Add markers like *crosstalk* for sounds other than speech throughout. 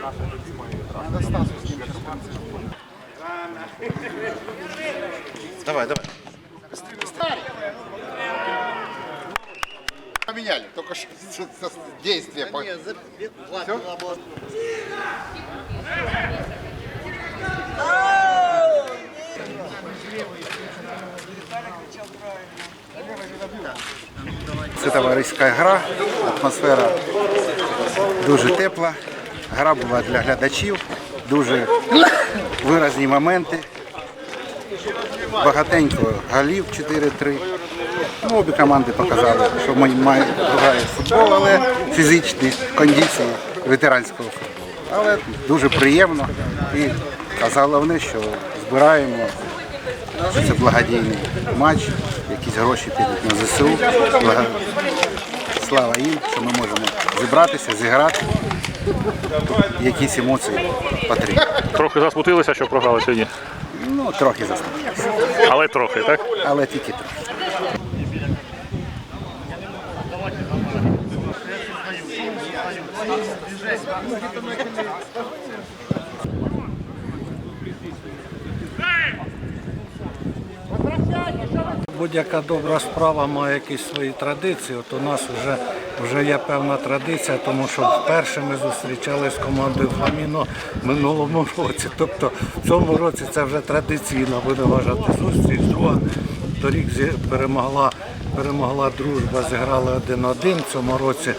наша любимая. Надо Давай, давай. Быстрее. Поменяли, только что *laughs* действие. Да нет. Все? Це товариська гра, атмосфера дуже тепла. Гра була для глядачів, дуже виразні моменти. Багатенько голів 4-3. Ну, обі команди показали, що ми маємо футбол, але фізичні кондиції ветеранського футболу. Але дуже приємно і головне, що збираємо що це благодійний матч, якісь гроші підуть на ЗСУ. Слава їм, що ми можемо зібратися, зіграти. Якісь емоції потрібні. Трохи засмутилися, що програли сьогодні. Ну, трохи заслухалися, Але трохи, так? але тільки трохи. Будь-яка добра справа має якісь свої традиції. От у нас вже, вже є певна традиція, тому що вперше ми зустрічалися з командою Фламіно в минулому році. Тобто в цьому році це вже традиційно буде вважати зустріч. Друга торік перемогла, перемогла дружба, зіграли 1-1. В цьому році,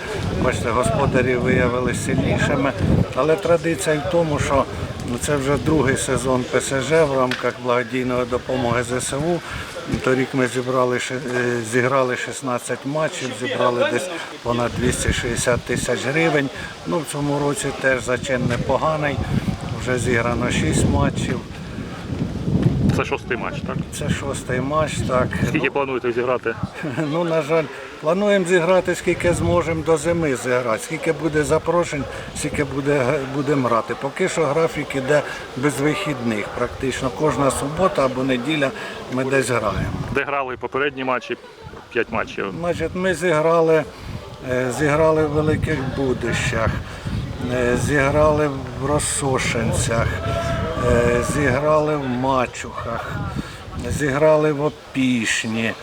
бачите, господарі виявилися сильнішими. Але традиція в тому, що Ну, Це вже другий сезон ПСЖ в рамках благодійної допомоги ЗСУ. Торік ми зібрали, е, зіграли 16 матчів, зібрали десь понад 260 тисяч гривень. Ну, в цьому році теж зачин непоганий. Вже зіграно 6 матчів. Це шостий матч, так? Це шостий матч. Так. Скільки плануєте зіграти? *laughs* Ну, на жаль, плануємо зіграти, скільки зможемо до зими зіграти. Скільки буде запрошень, скільки буде, будемо грати. Поки що графік іде без вихідних. Практично кожна субота або неділя ми десь граємо. Де грали попередні матчі? П'ять матчів. Значить, ми зіграли, е, зіграли в Великих Будищах, е, зіграли в Росошинцях, зіграли в Мачухах, зіграли в Опішні.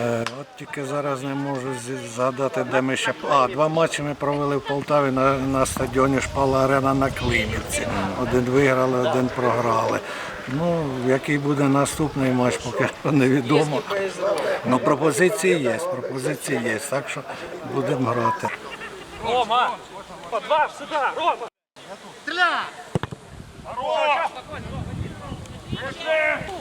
Е, От тільки зараз не можу згадати, де ми ще. А, два матчі ми провели в Полтаві на, на стадіоні Шпала Арена на Клинівці. Один виграли, один програли. Ну, який буде наступний матч, поки що невідомо. Ну, пропозиції є, пропозиції є, так що будемо грати. there.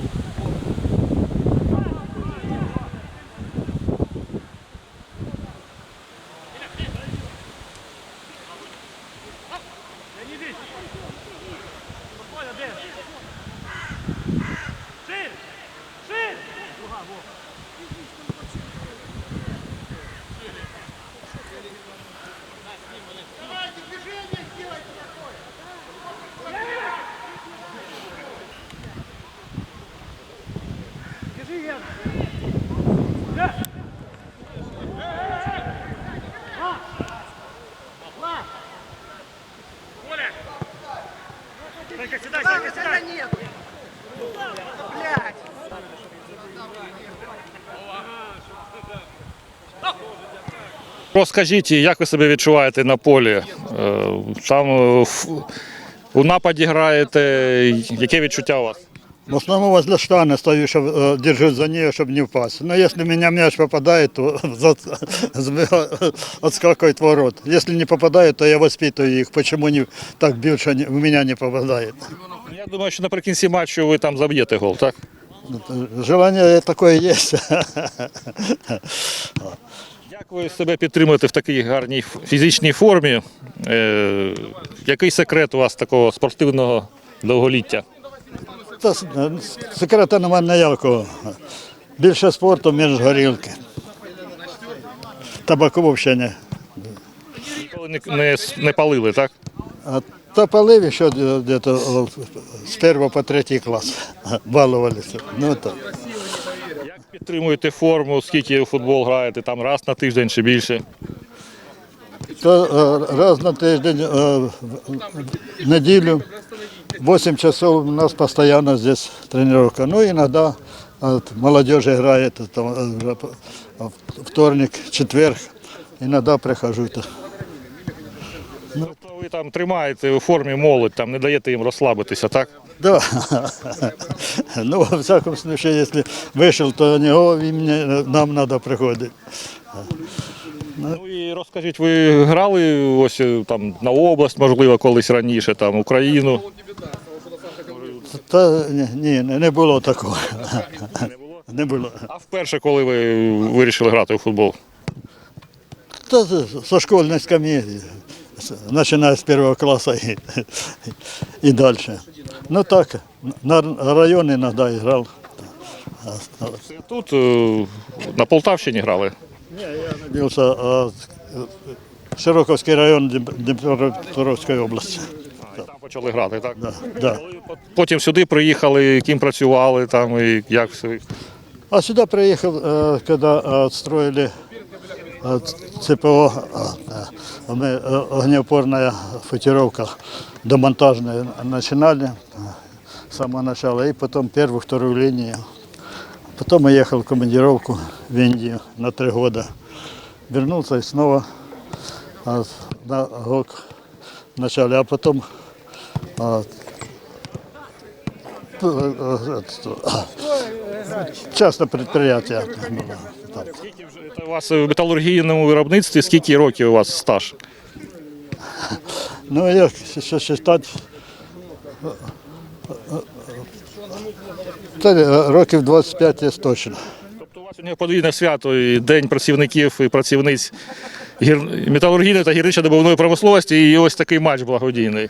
Розкажіть, як ви себе відчуваєте на полі? Е, Там е, у нападі граєте. Яке відчуття у вас? В основном возле штаны стою, чтобы, э, держусь за нее, чтобы не упасть. Но если в меня мяч попадает, то за- сбега- отскакивает ворот. Если не попадает, то я воспитываю их. Почему не так бьют, что не- в меня не попадает. Я думаю, що наприкінці матчу ви там заб'єте гол, так? Желание такое есть. Як ви себе підтримуєте в такій гарній ф- фізичній формі? Е, який секрет у вас такого спортивного довголіття? Та е, Секрета немає ніякого. Більше спорту, менш горілки. Табаку взагалі не. Не, не, палили, так? А та палив ще где-то э, з першого по третій клас. Балувалися. Ну так. Як підтримуєте форму, скільки у футбол граєте, там раз на тиждень чи більше? То е, раз на тиждень, е, неділю, 8 часов у нас постоянно здесь тренировка. Ну, иногда от, молодежь играет, там, э, вторник, четверг, иногда прихожу. то. Тобто ви там тримаєте у формі молодь, там не даєте їм розслабитися, так? Да. *laughs* Ну, во всяком случае, если вышел, то не о, мне, нам надо приходить. Ну і розкажіть, ви грали ось е, там на область, можливо, колись раніше, там Україну. Та ні, не було такого. Не було. А вперше, коли ви вирішили грати у футбол? Та со школьной скамьи, с- начиная с первого класса и, и дальше. Ну так, на район. А, Це Тут е, на Полтавщині грали. Не, я родился а, Широковский район Днеп- Днепропетровской области. А, і там почали грати, так? Да, да. Потім сюди приїхали, ким працювали там і як все. А сюда приехал, э, когда э, отстроили э, ЦПО, э, э, мы, э, огнеупорная футировка домонтажная начинали э, с самого начала, и потом первую, вторую линию. Потом я ехал в командировку в Индию на три года. Вернулся и снова э, на год в начале, а потом э, э, э, частное предприятие было. там. Скільки вже це у вас в металургійному виробництві, скільки років у вас стаж? Ну, як ще считати, та е, років 25 є точно. Тобто у вас сьогодні подвійне свято, і День працівників і працівниць гір... металургійної та гірничо-добувної промисловості, і ось такий матч благодійний.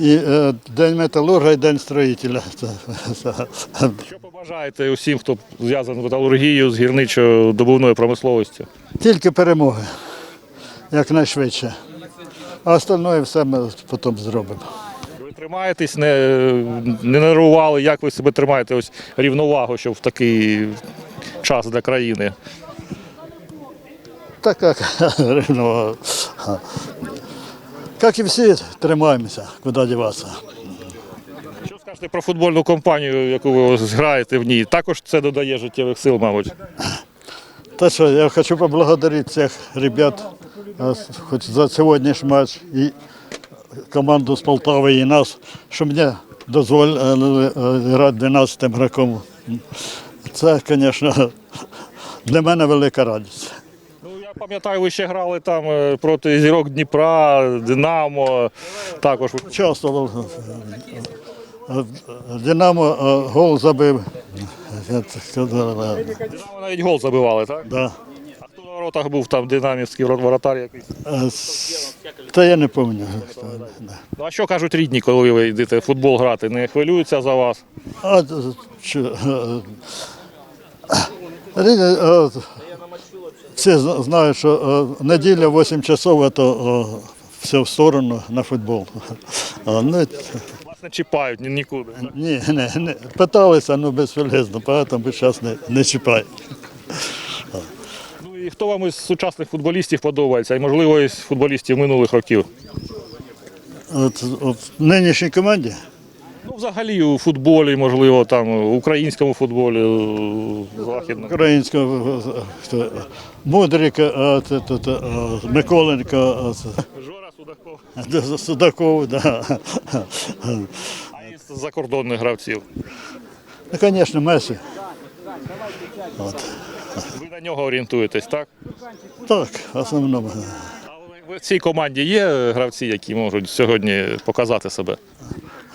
І е, День металурга і День строїтеля. *laughs* Що побажаєте усім, хто зв'язаний з металургією, з гірничо-добувною промисловістю? Тільки перемоги, якнайшвидше. А остальное все ми потім зробимо. Тримаєтесь, не, не нервували, як ви себе тримаєте ось рівновагу, щоб в такий час для країни? Так як, ну, як і всі, тримаємося, куди діватися. Що скажете про футбольну компанію, яку ви ось граєте в ній? Також це додає життєвих сил, мабуть. Та що, я хочу поблагодарить всех ребят хоть за сегодняшний матч команду з Полтави і нас, що мені дозволили е, грати 12 игроком. Це, звісно, для мене велика радість. Ну, я пам'ятаю, ви ще грали там е, проти зірок Дніпра, Динамо. Також е, е, Динамо е, гол забив. Е, Динамо навіть гол забивали, так? Да. А воротах був там динамівський вор- воротар якийсь? Та я не пам'ятаю. Ну а що кажуть рідні, коли ви йдете в футбол грати? Не хвилюються за вас? А, що, е, е, всі знають, що е, неділя 8 часов це все в сторону на футбол. А, ну, Вас не чіпають ні, нікуди. ні, не, не, питалися, ну безполезно, тому зараз не, не чіпають. І хто вам із сучасних футболістів подобається, і можливо із футболістів минулих років? От, от в нинішній команді Ну, взагалі у футболі, можливо, там у українському футболі е, західному. українського е, хто, е, це, це, це, е, Миколенко, це, Жора Судаков. Д- Судаков, да. А із закордонних гравців. Ну, звісно, Месі. Ви на нього орієнтуєтесь, так? Так, в основному. А в цій команді є гравці, які можуть сьогодні показати себе?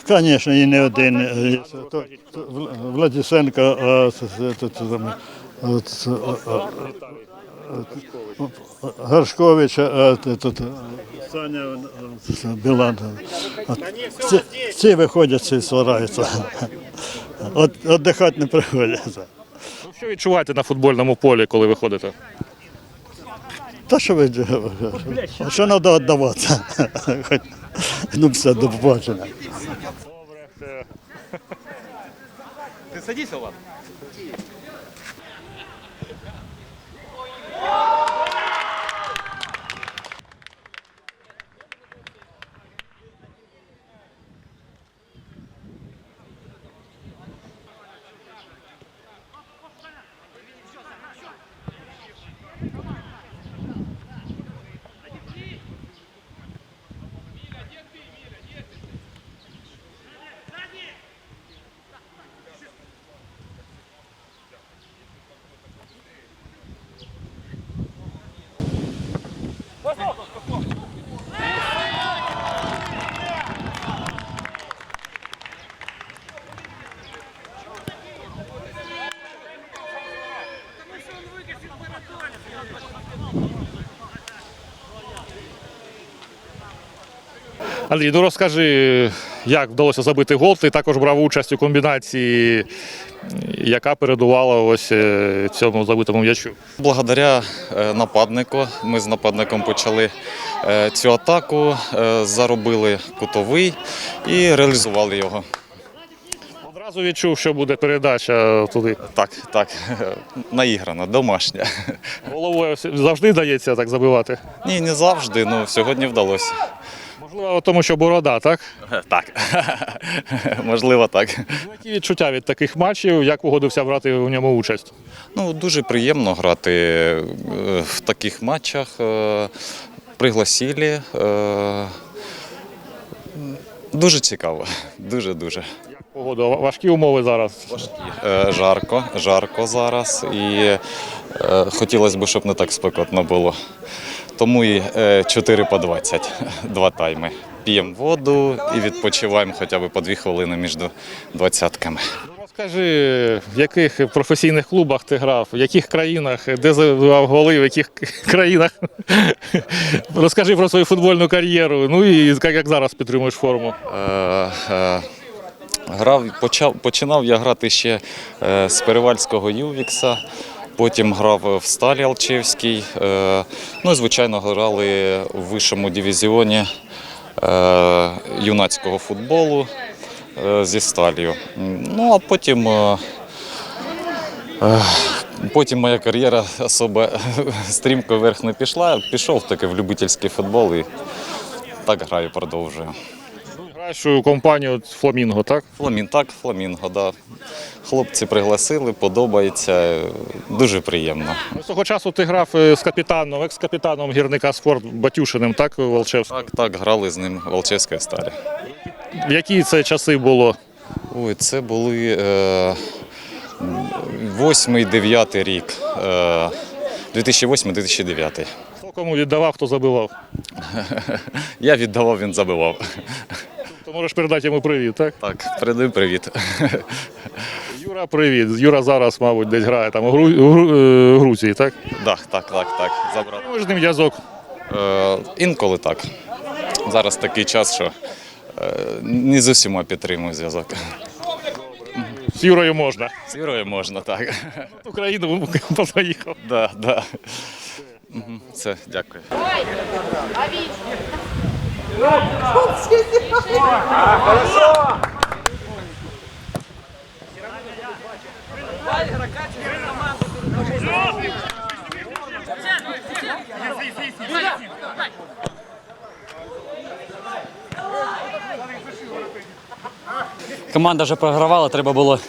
Звісно, і не один. Владисенко, Горшкович, Саня Білан. Ці виходять, ці свараються. От, Отдихати не приходять. Що відчуваєте на футбольному полі, коли виходите? Та що ви що треба віддаватися? Ну все, до побачення. Добре. Ти садись, Олад. Андрій, ну розкажи, як вдалося забити гол. Ти також брав участь у комбінації, яка передувала ось е, цьому забитому м'ячу. Благодаря е, нападнику ми з нападником почали е, цю атаку, заробили кутовий і реалізували його. Одразу відчув, що буде передача туди. Так, так, наіграна, домашня. Головою завжди дається так забивати. Ні, не завжди, ну сьогодні вдалося. Можливо, тому що борода, так? *laughs* Так, *laughs* можливо, так. Ну, Які відчуття від таких матчів, як погодився брати в ньому участь? Ну, дуже приємно грати е, в таких матчах. е, Пригласили. е, Дуже цікаво, дуже-дуже. Як погода? Важкі умови зараз. Е, Жарко, жарко зараз і е, хотілося б, щоб не так спекотно було. Тому і е, 4 по 20, *laughs* два тайми. П'ємо воду і відпочиваємо хоча б по 2 хвилини між двадцятками. Ну, Розкажи, в яких професійних клубах ти грав, в яких країнах, де забивав голи, в яких *laughs* країнах. *laughs* Розкажи про свою футбольну кар'єру. Ну і як, зараз підтримуєш форму. Е, е, Грав, почав, починав я грати ще е, з Перевальського Ювікса, потім грав в Сталі Алчевській. Е, ну і, звичайно, грали у вищому дивізіоні е, юнацького футболу е, зі Сталію. Ну а потім. Потім моя кар'єра особо *laughs* стрімко вверх не пішла. Пішов таки в любительський футбол і так граю, продовжую. Граєш у компанію Фламінго, так? Фламін, так, фламінго, да. Хлопці пригласили, подобається. Дуже приємно. Ну, Того часу ти грав е, з капітаном, екс-капітаном гірника спорт Батюшиним, так, Волчевським? Так, так, грали з ним Волчевська сталі. В які це часи було? Ой, це були е, 8-9 рік. Е, 2008-2009. Хто кому віддавав, хто забивав? *laughs* Я віддавав, він забивав. То можеш передати йому привіт, так? Так, передаю привіт. Юра, привіт. Юра зараз, мабуть, десь грає там у Гру... у Гру- е, Грузії, так? Так, так, так, так. Забрав. Ми з ним зв'язок. Е, інколи так. Зараз такий час, що е, не з усіма підтримую зв'язок. З Юрою можна. З Вірою можна, так. В Україну поїхав. Да, да. Все, дякую. Команда вже програвала, треба було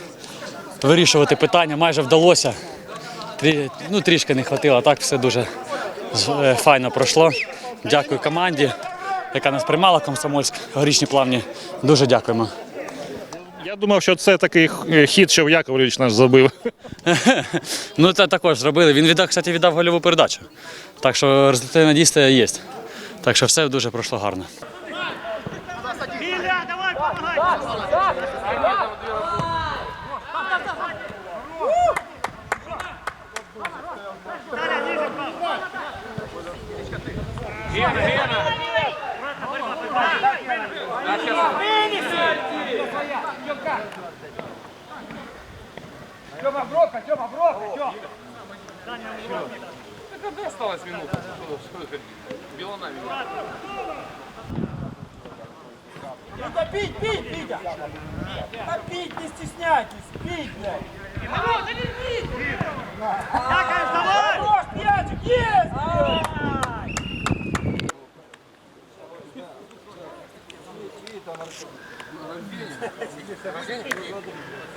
вирішувати питання. Майже вдалося. Трі, ну, трішки не вистачило, так все дуже е, файно пройшло. Дякую команді, яка нас приймала, Комсомольськ, горічні плавні. Дуже дякуємо. Я думав, що це такий е, хід, що Яковлевич наш забив. *laughs* Ну, це також зробили. Він віддав, кстати, віддав гольову передачу. Так що результативне дійство є. Так що все дуже пройшло гарно. Да пить, пить, Витя! Да пить, не стесняйтесь, пить, блядь! Народ, да не пить! Хорош, мячик, есть!